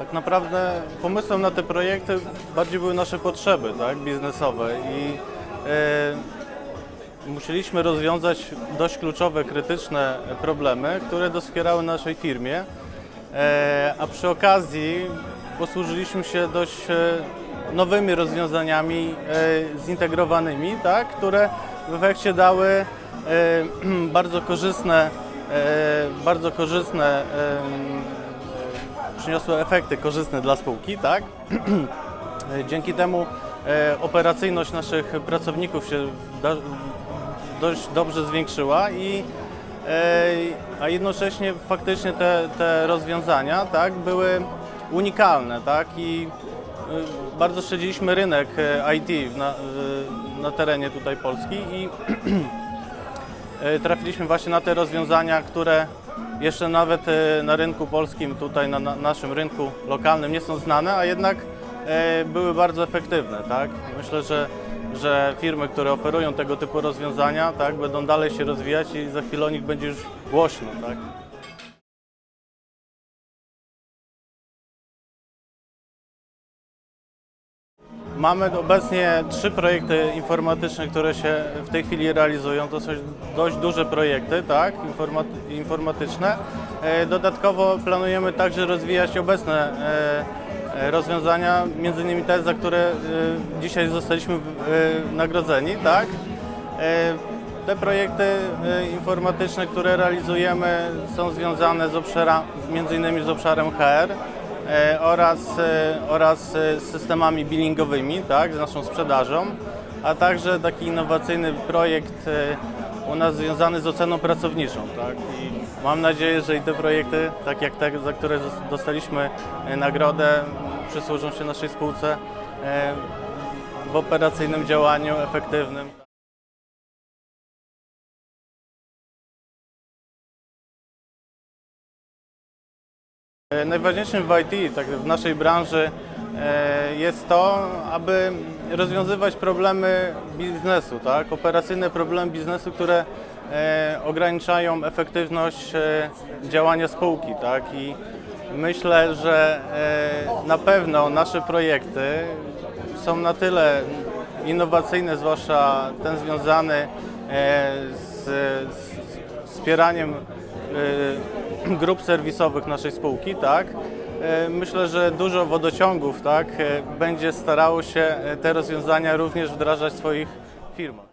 Tak naprawdę pomysłem na te projekty bardziej były nasze potrzeby tak, biznesowe i e, musieliśmy rozwiązać dość kluczowe, krytyczne problemy, które doskwierały naszej firmie, e, a przy okazji posłużyliśmy się dość e, nowymi rozwiązaniami zintegrowanymi, tak, które w efekcie dały bardzo korzystne, bardzo korzystne przyniosły efekty korzystne dla spółki, tak? Dzięki temu e, operacyjność naszych pracowników się dość dobrze zwiększyła i e, a jednocześnie faktycznie te, te rozwiązania tak, były unikalne, tak? I e, bardzo śledziliśmy rynek IT na, na terenie tutaj Polski i trafiliśmy właśnie na te rozwiązania, które jeszcze nawet e, na rynku polskim, tutaj na, na naszym rynku lokalnym nie są znane, a jednak e, były bardzo efektywne. Tak? Myślę, że, że firmy, które oferują tego typu rozwiązania, tak, będą dalej się rozwijać i za chwilę o nich będzie już głośno. Tak? Mamy obecnie trzy projekty informatyczne, które się w tej chwili realizują. To są dość duże projekty, tak, informaty- informatyczne. E, Dodatkowo planujemy także rozwijać obecne e, rozwiązania, między innymi te, za które e, dzisiaj zostaliśmy nagrodzeni, tak. Te projekty informatyczne, które realizujemy są związane z obszara, między innymi z obszarem HR oraz, e, oraz e, systemami billingowymi, tak, z naszą sprzedażą, a także taki innowacyjny projekt e, u nas związany z oceną pracowniczą. Tak, I mam nadzieję, że i te projekty, tak jak te, za które dostaliśmy e, nagrodę, przysłużą się naszej spółce e, w operacyjnym działaniu efektywnym. Najważniejszym w IT, tak w naszej branży, e, jest to, aby rozwiązywać problemy biznesu, tak? operacyjne problemy biznesu, które e, ograniczają efektywność e, działania spółki. Tak? I myślę, że e, na pewno nasze projekty są na tyle innowacyjne, zwłaszcza ten związany e, z, wspieraniem e, grup serwisowych naszej spółki, tak. E, Myślę, że dużo wodociągów tak, e, będzie starało się e, te rozwiązania również wdrażać w swoich firmach.